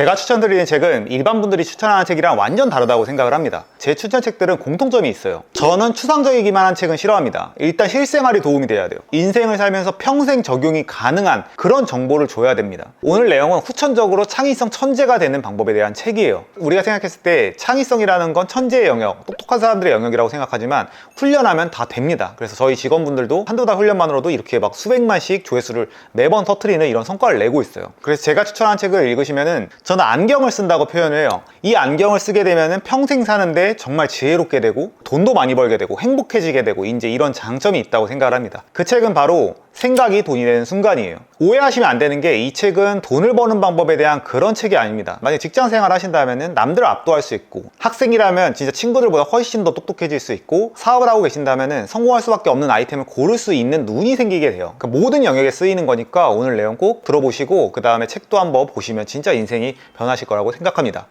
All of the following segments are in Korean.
제가 추천드리는 책은 일반 분들이 추천하는 책이랑 완전 다르다고 생각을 합니다. 제 추천 책들은 공통점이 있어요. 저는 추상적이기만 한 책은 싫어합니다. 일단 실생활에 도움이 돼야 돼요. 인생을 살면서 평생 적용이 가능한 그런 정보를 줘야 됩니다. 오늘 내용은 후천적으로 창의성 천재가 되는 방법에 대한 책이에요. 우리가 생각했을 때 창의성이라는 건 천재의 영역, 똑똑한 사람들의 영역이라고 생각하지만 훈련하면 다 됩니다. 그래서 저희 직원분들도 한두 달 훈련만으로도 이렇게 막 수백만씩 조회수를 매번 터트리는 이런 성과를 내고 있어요. 그래서 제가 추천한 책을 읽으시면은 저는 안경을 쓴다고 표현을 해요. 이 안경을 쓰게 되면은 평생 사는데 정말 지혜롭게 되고 돈도 많이 벌게 되고 행복해지게 되고 이제 이런 장점이 있다고 생각을 합니다. 그 책은 바로 생각이 돈이 되는 순간이에요. 오해하시면 안 되는 게 이 책은 돈을 버는 방법에 대한 그런 책이 아닙니다. 만약 직장 생활 하신다면 남들을 압도할 수 있고 학생이라면 진짜 친구들보다 훨씬 더 똑똑해질 수 있고 사업을 하고 계신다면 성공할 수밖에 없는 아이템을 고를 수 있는 눈이 생기게 돼요. 그 모든 영역에 쓰이는 거니까 오늘 내용 꼭 들어보시고 그 다음에 책도 한번 보시면 진짜 인생이 변하실 거라고 생각합니다.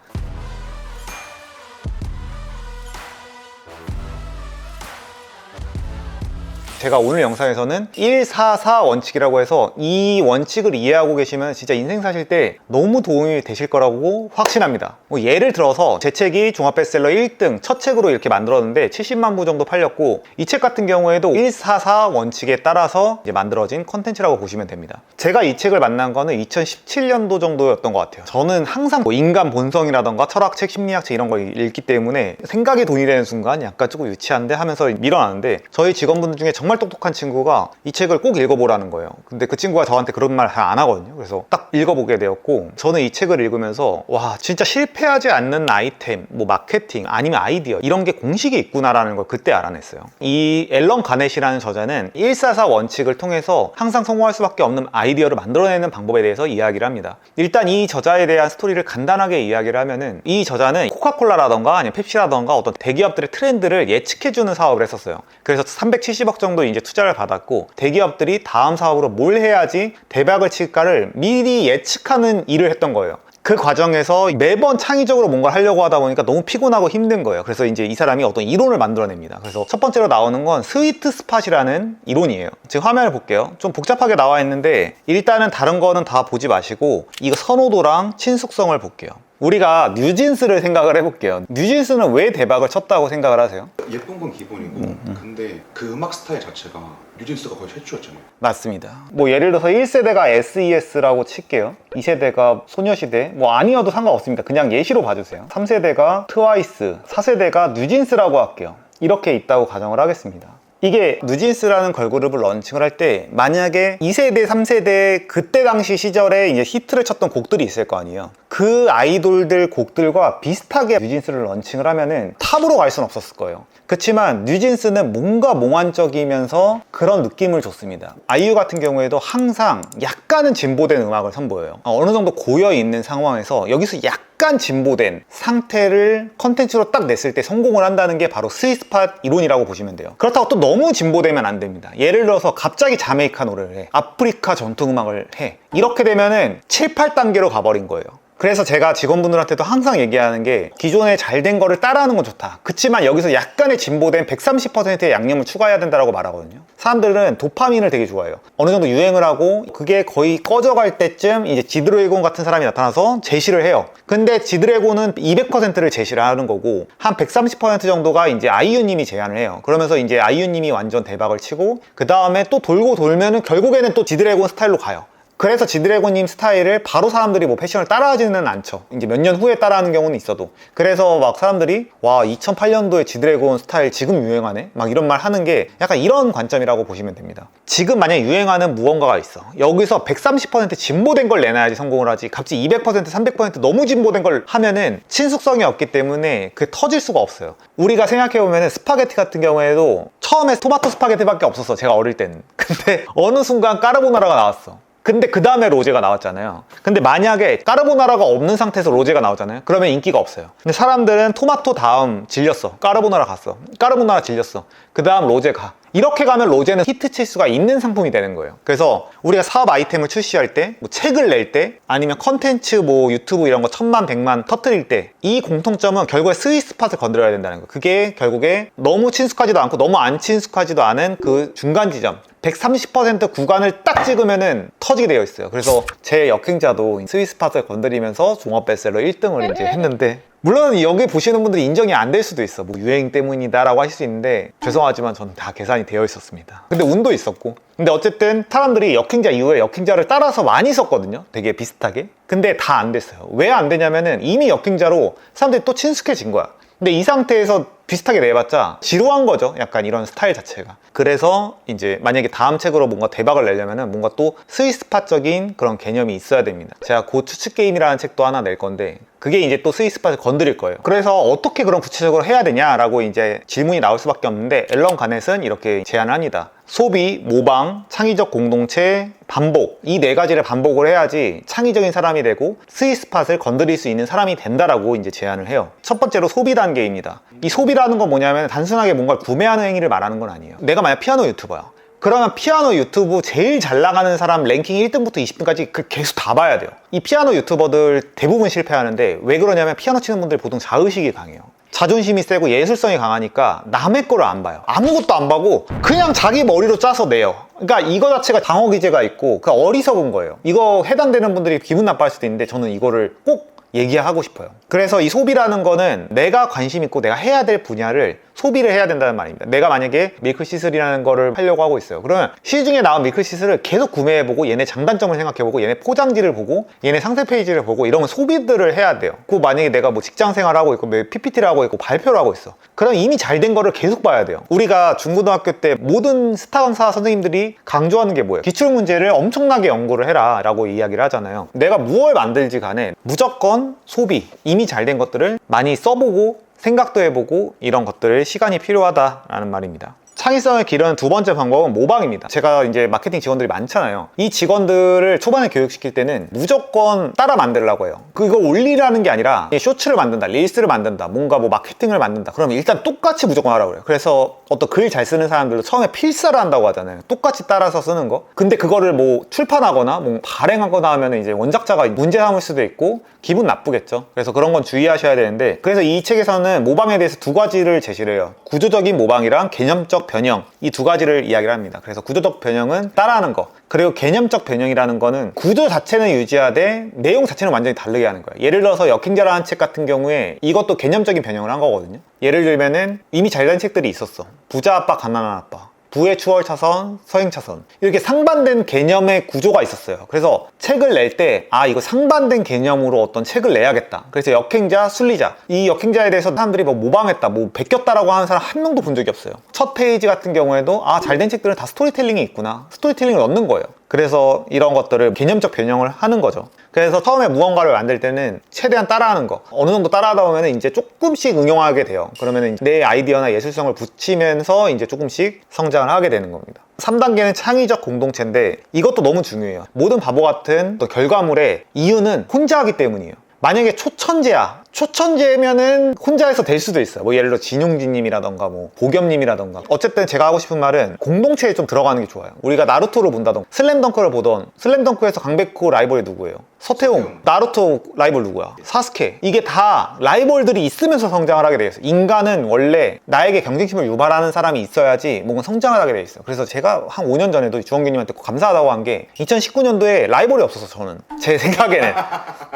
제가 오늘 영상에서는 144 원칙이라고 해서 이 원칙을 이해하고 계시면 진짜 인생 사실 때 너무 도움이 되실 거라고 확신합니다. 뭐 예를 들어서 제 책이 종합베스트셀러 1등 첫 책으로 이렇게 만들었는데 70만 부 정도 팔렸고 이 책 같은 경우에도 144 원칙에 따라서 이제 만들어진 컨텐츠라고 보시면 됩니다. 제가 이 책을 만난 거는 2017년도 정도였던 것 같아요. 저는 항상 뭐 인간 본성이라던가 철학책, 심리학책 이런 걸 읽기 때문에 생각이 돈이 되는 순간 약간 조금 유치한데 하면서 밀어놨는데 저희 직원분들 중에 정말 똑똑한 친구가 이 책을 꼭 읽어보라는 거예요. 근데 그 친구가 저한테 그런 말 잘 안 하거든요. 그래서 딱 읽어보게 되었고 저는 이 책을 읽으면서 와 진짜 실패하지 않는 아이템, 뭐 마케팅 아니면 아이디어 이런 게 공식이 있구나라는 걸 그때 알아냈어요. 이 앨런 가넷이라는 저자는 144 원칙을 통해서 항상 성공할 수밖에 없는 아이디어를 만들어내는 방법에 대해서 이야기를 합니다. 일단 이 저자에 대한 스토리를 간단하게 이야기를 하면은 이 저자는 코카콜라라던가 아니면 펩시라던가 어떤 대기업들의 트렌드를 예측해주는 사업을 했었어요. 그래서 370억 정도 이제 투자를 받았고 대기업들이 다음 사업으로 뭘 해야지 대박을 칠까를 미리 예측하는 일을 했던 거예요. 그 과정에서 매번 창의적으로 뭔가를 하려고 하다 보니까 너무 피곤하고 힘든 거예요. 그래서 이제 이 사람이 어떤 이론을 만들어냅니다. 그래서 첫 번째로 나오는 건 스위트 스팟이라는 이론이에요. 지금 화면을 볼게요. 좀 복잡하게 나와 있는데 일단은 다른 거는 다 보지 마시고 이거 선호도랑 친숙성을 볼게요. 우리가 뉴진스를 생각을 해볼게요. 뉴진스는 왜 대박을 쳤다고 생각을 하세요? 예쁜 건 기본이고 근데 그 음악 스타일 자체가 뉴진스가 거의 최초였잖아요 맞습니다. 뭐 예를 들어서 1세대가 SES라고 칠게요. 2세대가 소녀시대 뭐 아니어도 상관없습니다. 그냥 예시로 봐주세요. 3세대가 트와이스, 4세대가 뉴진스라고 할게요. 이렇게 있다고 가정을 하겠습니다. 이게 뉴진스라는 걸그룹을 런칭을 할 때 만약에 2세대, 3세대 그때 당시 시절에 이제 히트를 쳤던 곡들이 있을 거 아니에요. 그 아이돌들 곡들과 비슷하게 뉴진스를 런칭을 하면은 탑으로 갈 수는 없었을 거예요. 그렇지만 뉴진스는 뭔가 몽환적이면서 그런 느낌을 줬습니다. 아이유 같은 경우에도 항상 약간은 진보된 음악을 선보여요. 어느 정도 고여 있는 상황에서 여기서 약 간 진보된 상태를 컨텐츠로 딱 냈을 때 성공을 한다는 게 바로 스위스팟 이론이라고 보시면 돼요. 그렇다고 또 너무 진보되면 안 됩니다. 예를 들어서 갑자기 자메이카 노래를 해. 아프리카 전통 음악을 해. 이렇게 되면은 7, 8단계로 가버린 거예요. 그래서 제가 직원분들한테도 항상 얘기하는 게 기존에 잘 된 거를 따라하는 건 좋다. 그치만 여기서 약간의 진보된 130%의 양념을 추가해야 된다고 말하거든요. 사람들은 도파민을 되게 좋아해요. 어느 정도 유행을 하고 그게 거의 꺼져갈 때쯤 이제 지드래곤 같은 사람이 나타나서 제시를 해요. 근데 지드래곤은 200%를 제시를 하는 거고 한 130% 정도가 이제 아이유님이 제안을 해요. 그러면서 이제 아이유님이 완전 대박을 치고 그 다음에 또 돌고 돌면은 결국에는 또 지드래곤 스타일로 가요. 그래서 지드래곤님 스타일을 바로 사람들이 뭐 패션을 따라하지는 않죠. 이제 몇 년 후에 따라하는 경우는 있어도. 그래서 막 사람들이 와 2008년도에 지드래곤 스타일 지금 유행하네? 막 이런 말 하는 게 약간 이런 관점이라고 보시면 됩니다. 지금 만약 유행하는 무언가가 있어. 여기서 130% 진보된 걸 내놔야지 성공을 하지. 갑자기 200% 300% 너무 진보된 걸 하면은 친숙성이 없기 때문에 그게 터질 수가 없어요. 우리가 생각해보면 스파게티 같은 경우에도 처음에 토마토 스파게티밖에 없었어. 제가 어릴 때는. 근데 어느 순간 까르보나라가 나왔어. 근데 그 다음에 로제가 나왔잖아요. 근데 만약에 까르보나라가 없는 상태에서 로제가 나오잖아요. 그러면 인기가 없어요. 근데 사람들은 토마토 다음 질렸어. 까르보나라 갔어. 까르보나라 질렸어. 그 다음 로제 가. 이렇게 가면 로제는 히트 칠 수가 있는 상품이 되는 거예요. 그래서 우리가 사업 아이템을 출시할 때, 뭐 책을 낼 때, 아니면 컨텐츠 뭐 유튜브 이런 거 천만, 백만 터트릴 때, 이 공통점은 결국에 스윗 스팟을 건드려야 된다는 거예요. 그게 결국에 너무 친숙하지도 않고 너무 안 친숙하지도 않은 그 중간 지점. 130% 구간을 딱 찍으면은 터지게 되어 있어요. 그래서 제 역행자도 스윗 스팟을 건드리면서 종합 베스트셀러 1등을 이제 했는데 물론 여기 보시는 분들이 인정이 안 될 수도 있어. 뭐 유행 때문이다 라고 하실 수 있는데 죄송하지만 저는 다 계산이 되어 있었습니다. 근데 운도 있었고. 근데 어쨌든 사람들이 역행자 이후에 역행자를 따라서 많이 썼거든요. 되게 비슷하게. 근데 다 안 됐어요. 왜 안 되냐면은 이미 역행자로 사람들이 또 친숙해진 거야. 근데 이 상태에서 비슷하게 내봤자 지루한 거죠. 약간 이런 스타일 자체가. 그래서 이제 만약에 다음 책으로 뭔가 대박을 내려면은 뭔가 또 스위스팟적인 그런 개념이 있어야 됩니다. 제가 곧 추측 게임이라는 책도 하나 낼 건데 그게 이제 또 스위스팟을 건드릴 거예요. 그래서 어떻게 그런 구체적으로 해야 되냐라고 이제 질문이 나올 수밖에 없는데 앨런 가넷은 이렇게 제안을 합니다. 소비, 모방, 창의적 공동체, 반복 이 네 가지를 반복을 해야지 창의적인 사람이 되고 스위스팟을 건드릴 수 있는 사람이 된다라고 이제 제안을 해요. 첫 번째로 소비 단계입니다. 이 소비라는 건 뭐냐면 단순하게 뭔가를 구매하는 행위를 말하는 건 아니에요. 내가 만약 피아노 유튜버야. 그러면 피아노 유튜브 제일 잘 나가는 사람 랭킹 1등부터 20등까지 그 계속 다 봐야 돼요. 이 피아노 유튜버들 대부분 실패하는데 왜 그러냐면 피아노 치는 분들 보통 자의식이 강해요. 자존심이 세고 예술성이 강하니까 남의 거를 안 봐요. 아무것도 안 보고 그냥 자기 머리로 짜서 내요. 그러니까 이거 자체가 방어 기제가 있고 그 어리석은 거예요. 이거 해당되는 분들이 기분 나빠할 수도 있는데 저는 이거를 꼭 얘기하고 싶어요. 그래서 이 소비라는 거는 내가 관심 있고 내가 해야 될 분야를 소비를 해야 된다는 말입니다. 내가 만약에 밀크 시슬이라는 거를 하려고 하고 있어요. 그러면 시중에 나온 밀크 시슬을 계속 구매해보고 얘네 장단점을 생각해보고 얘네 포장지를 보고 얘네 상세 페이지를 보고 이런 소비들을 해야 돼요. 그 만약에 내가 뭐 직장 생활하고 있고 뭐 PPT를 하고 있고 발표를 하고 있어. 그럼 이미 잘 된 거를 계속 봐야 돼요. 우리가 중고등학교 때 모든 스타 강사 선생님들이 강조하는 게 뭐예요? 기출 문제를 엄청나게 연구를 해라 라고 이야기를 하잖아요. 내가 무엇을 만들지 간에 무조건 소비, 이미 잘 된 것들을 많이 써보고 생각도 해보고 이런 것들을 시간이 필요하다라는 말입니다. 창의성을 기르는 두 번째 방법은 모방입니다. 제가 이제 마케팅 직원들이 많잖아요. 이 직원들을 초반에 교육시킬 때는 무조건 따라 만들라고 해요. 그거 올리라는 게 아니라 쇼츠를 만든다, 릴스를 만든다, 뭔가 뭐 마케팅을 만든다. 그러면 일단 똑같이 무조건 하라고 그래요. 그래서 어떤 글 잘 쓰는 사람들도 처음에 필사를 한다고 하잖아요. 똑같이 따라서 쓰는 거. 근데 그거를 뭐 출판하거나 뭐 발행하거나 하면 이제 원작자가 문제 삼을 수도 있고 기분 나쁘겠죠. 그래서 그런 건 주의하셔야 되는데 그래서 이 책에서는 모방에 대해서 두 가지를 제시를 해요. 구조적인 모방이랑 개념적 변형 이 두 가지를 이야기를 합니다. 그래서 구조적 변형은 따라하는 거. 그리고 개념적 변형이라는 거는 구조 자체는 유지하되 내용 자체는 완전히 다르게 하는 거예요. 예를 들어서 역행자라는 책 같은 경우에 이것도 개념적인 변형을 한 거거든요. 예를 들면은 이미 잘 된 책들이 있었어. 부자 아빠, 가난한 아빠. 부의 추월 차선, 서행 차선 이렇게 상반된 개념의 구조가 있었어요. 그래서 책을 낼 때 아 이거 상반된 개념으로 어떤 책을 내야겠다. 그래서 역행자, 순리자 이 역행자에 대해서 사람들이 뭐 모방했다, 뭐 베꼈다라고 하는 사람 한 명도 본 적이 없어요. 첫 페이지 같은 경우에도 아 잘된 책들은 다 스토리텔링이 있구나. 스토리텔링을 넣는 거예요. 그래서 이런 것들을 개념적 변형을 하는 거죠. 그래서 처음에 무언가를 만들 때는 최대한 따라하는 거. 어느 정도 따라하다 보면 이제 조금씩 응용하게 돼요. 그러면 내 아이디어나 예술성을 붙이면서 이제 조금씩 성장을 하게 되는 겁니다. 3단계는 창의적 공동체인데 이것도 너무 중요해요. 모든 바보 같은 또 결과물의 이유는 혼자 하기 때문이에요. 만약에 초천재야. 초천재면은 혼자해서 될 수도 있어요. 뭐 예를 들어 진용진님이라던가 뭐 보겸님이라던가. 어쨌든 제가 하고 싶은 말은 공동체에 좀 들어가는 게 좋아요. 우리가 나루토를 본다던가 슬램덩크를 보던 슬램덩크에서 강백호 라이벌이 누구예요? 서태웅. 나루토 라이벌 누구야? 사스케. 이게 다 라이벌들이 있으면서 성장을 하게 돼 있어요. 인간은 원래 나에게 경쟁심을 유발하는 사람이 있어야지 뭔가 성장을 하게 돼 있어요. 그래서 제가 한 5년 전에도 주원기님한테 감사하다고 한 게 2019년도에 라이벌이 없어서 저는 제 생각에는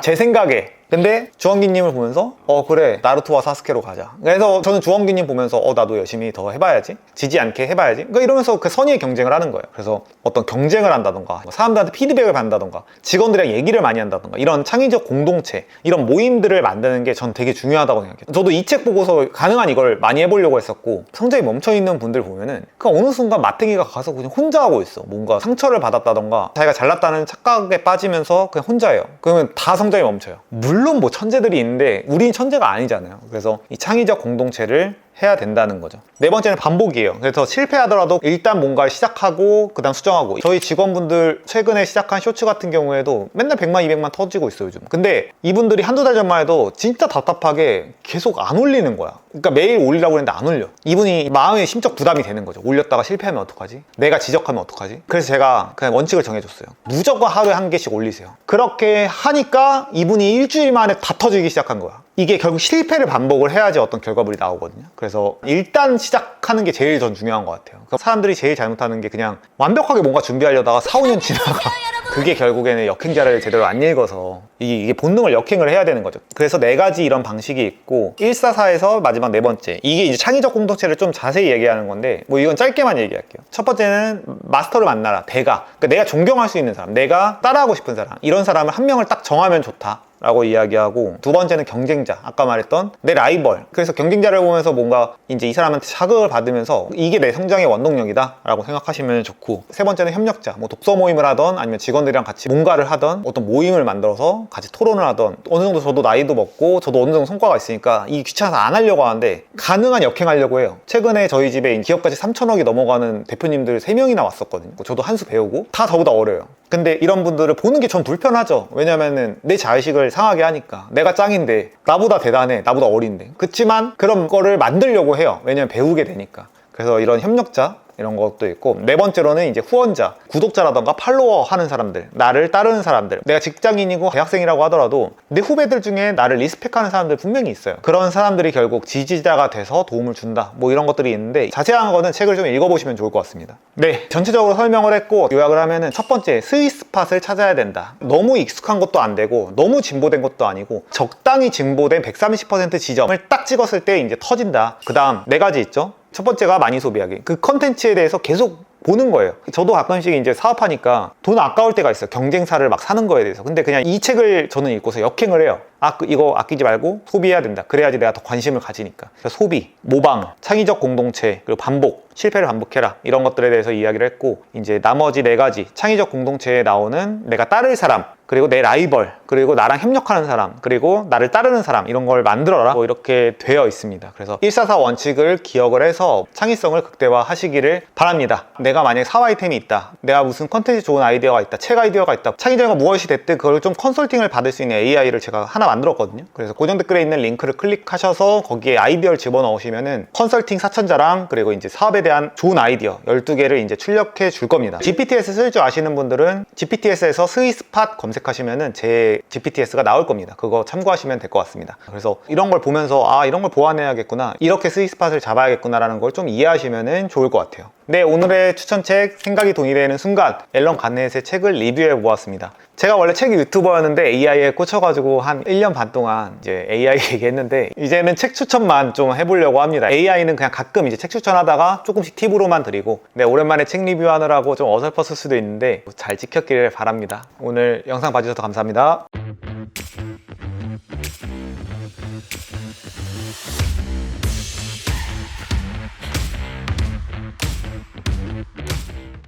제 생각에 근데 주원기님을 보면서 어 그래 나루토와 사스케로 가자. 그래서 저는 주원기님 보면서 어 나도 열심히 더 해봐야지. 지지 않게 해봐야지. 그러니까 이러면서 그 선의의 경쟁을 하는 거예요. 그래서 어떤 경쟁을 한다던가 사람들한테 피드백을 받는다던가 직원들이랑 얘기를 많이 한다던가 이런 창의적 공동체 이런 모임들을 만드는 게 전 되게 중요하다고 생각해요. 저도 이 책 보고서 가능한 이걸 많이 해보려고 했었고 성장이 멈춰있는 분들 보면은 그 어느 순간 마탱이가 가서 그냥 혼자 하고 있어. 뭔가 상처를 받았다던가 자기가 잘났다는 착각에 빠지면서 그냥 혼자예요. 그러면 다 성장이 멈춰요. 물론 뭐 천재들이 있는데 우린 천재가 아니잖아요. 그래서 이 창의적 공동체를 해야 된다는 거죠. 네 번째는 반복이에요. 그래서 실패하더라도 일단 뭔가를 시작하고 그 다음 수정하고 저희 직원분들 최근에 시작한 쇼츠 같은 경우에도 맨날 100만 200만 터지고 있어요 요즘. 근데 이분들이 한두 달 전만 해도 진짜 답답하게 계속 안 올리는 거야. 그러니까 매일 올리라고 했는데 안 올려. 이분이 마음에 심적 부담이 되는 거죠. 올렸다가 실패하면 어떡하지? 내가 지적하면 어떡하지? 그래서 제가 그냥 원칙을 정해줬어요. 무조건 하루에 한 개씩 올리세요. 그렇게 하니까 이분이 일주일 만에 다 터지기 시작한 거야. 이게 결국 실패를 반복을 해야지 어떤 결과물이 나오거든요. 그래서 일단 시작하는 게 제일 전 중요한 것 같아요. 그러니까 사람들이 제일 잘못하는 게 그냥 완벽하게 뭔가 준비하려다가 4, 5년 지나가. 그게 결국에는 역행자를 제대로 안 읽어서 이게, 이게 본능을 역행을 해야 되는 거죠. 그래서 네 가지 이런 방식이 있고 144에서 마지막 네 번째 이게 이제 창의적 공동체를 좀 자세히 얘기하는 건데 뭐 이건 짧게만 얘기할게요. 첫 번째는 마스터를 만나라 대가 그러니까 내가 존경할 수 있는 사람 내가 따라하고 싶은 사람 이런 사람을 한 명을 딱 정하면 좋다. 라고 이야기하고 두 번째는 경쟁자. 아까 말했던 내 라이벌. 그래서 경쟁자를 보면서 뭔가 이제 이 사람한테 자극을 받으면서 이게 내 성장의 원동력이다 라고 생각하시면 좋고 세 번째는 협력자. 뭐 독서 모임을 하던 아니면 직원들이랑 같이 뭔가를 하던 어떤 모임을 만들어서 같이 토론을 하던 어느 정도 저도 나이도 먹고 저도 어느 정도 성과가 있으니까 이게 귀찮아서 안 하려고 하는데 가능한 역행하려고 해요. 최근에 저희 집에 기업까지 3천억이 넘어가는 대표님들 3명이나 왔었거든요. 저도 한 수 배우고 다 저보다 어려요. 근데 이런 분들을 보는 게 전 불편하죠. 왜냐면은 내 자의식을 상하게 하니까. 내가 짱인데, 나보다 대단해, 나보다 어린데. 그렇지만 그런 거를 만들려고 해요. 왜냐면 배우게 되니까. 그래서 이런 협력자, 이런 것도 있고 네 번째로는 이제 후원자 구독자라던가 팔로워 하는 사람들 나를 따르는 사람들. 내가 직장인이고 대학생이라고 하더라도 내 후배들 중에 나를 리스펙하는 사람들 분명히 있어요. 그런 사람들이 결국 지지자가 돼서 도움을 준다. 뭐 이런 것들이 있는데 자세한 거는 책을 좀 읽어보시면 좋을 것 같습니다. 네. 전체적으로 설명을 했고 요약을 하면은 첫 번째 스위스팟을 찾아야 된다. 너무 익숙한 것도 안 되고 너무 진보된 것도 아니고 적당히 진보된 130% 지점을 딱 찍었을 때 이제 터진다. 그 다음 네 가지 있죠 첫 번째가 많이 소비하기. 그 컨텐츠에 대해서 계속 보는 거예요. 저도 가끔씩 이제 사업하니까 돈 아까울 때가 있어요. 경쟁사를 막 사는 거에 대해서. 근데 그냥 이 책을 저는 읽고서 역행을 해요. 아, 그 이거 아끼지 말고 소비해야 된다. 그래야지 내가 더 관심을 가지니까. 소비, 모방, 창의적 공동체, 그리고 반복, 실패를 반복해라. 이런 것들에 대해서 이야기를 했고, 이제 나머지 네 가지 창의적 공동체에 나오는 내가 따를 사람, 그리고 내 라이벌, 그리고 나랑 협력하는 사람, 그리고 나를 따르는 사람, 이런 걸 만들어라. 뭐 이렇게 되어 있습니다. 그래서 144 원칙을 기억을 해서 창의성을 극대화 하시기를 바랍니다. 내가 만약에 사와 아이템이 있다. 내가 무슨 컨텐츠 좋은 아이디어가 있다. 책 아이디어가 있다. 창의적인 무엇이 됐든 그걸 좀 컨설팅을 받을 수 있는 AI를 제가 하나 만들었거든요. 그래서 고정 댓글에 있는 링크를 클릭하셔서 거기에 아이디어를 집어넣으시면은 컨설팅 사천자랑 그리고 이제 사업에 대한 좋은 아이디어 12개를 이제 출력해 줄 겁니다. GPTS 쓸 줄 아시는 분들은 GPTS에서 스위스팟 검색하시면은 제 GPTS가 나올 겁니다. 그거 참고하시면 될 것 같습니다. 그래서 이런 걸 보면서 아 이런 걸 보완해야겠구나 이렇게 스위스팟을 잡아야겠구나라는 걸 좀 이해하시면은 좋을 것 같아요. 네 오늘의 추천책 생각이 동의되는 순간 앨런 가넷의 책을 리뷰해 보았습니다. 제가 원래 책 유튜버였는데 AI에 꽂혀가지고 한 1년 반 동안 이제 AI 얘기했는데 이제는 책 추천만 좀 해보려고 합니다. AI는 그냥 가끔 이제 책 추천하다가 조금씩 팁으로만 드리고 네 오랜만에 책 리뷰하느라고 좀 어설펐을 수도 있는데 잘 지켰기를 바랍니다. 오늘 영상 봐주셔서 감사합니다.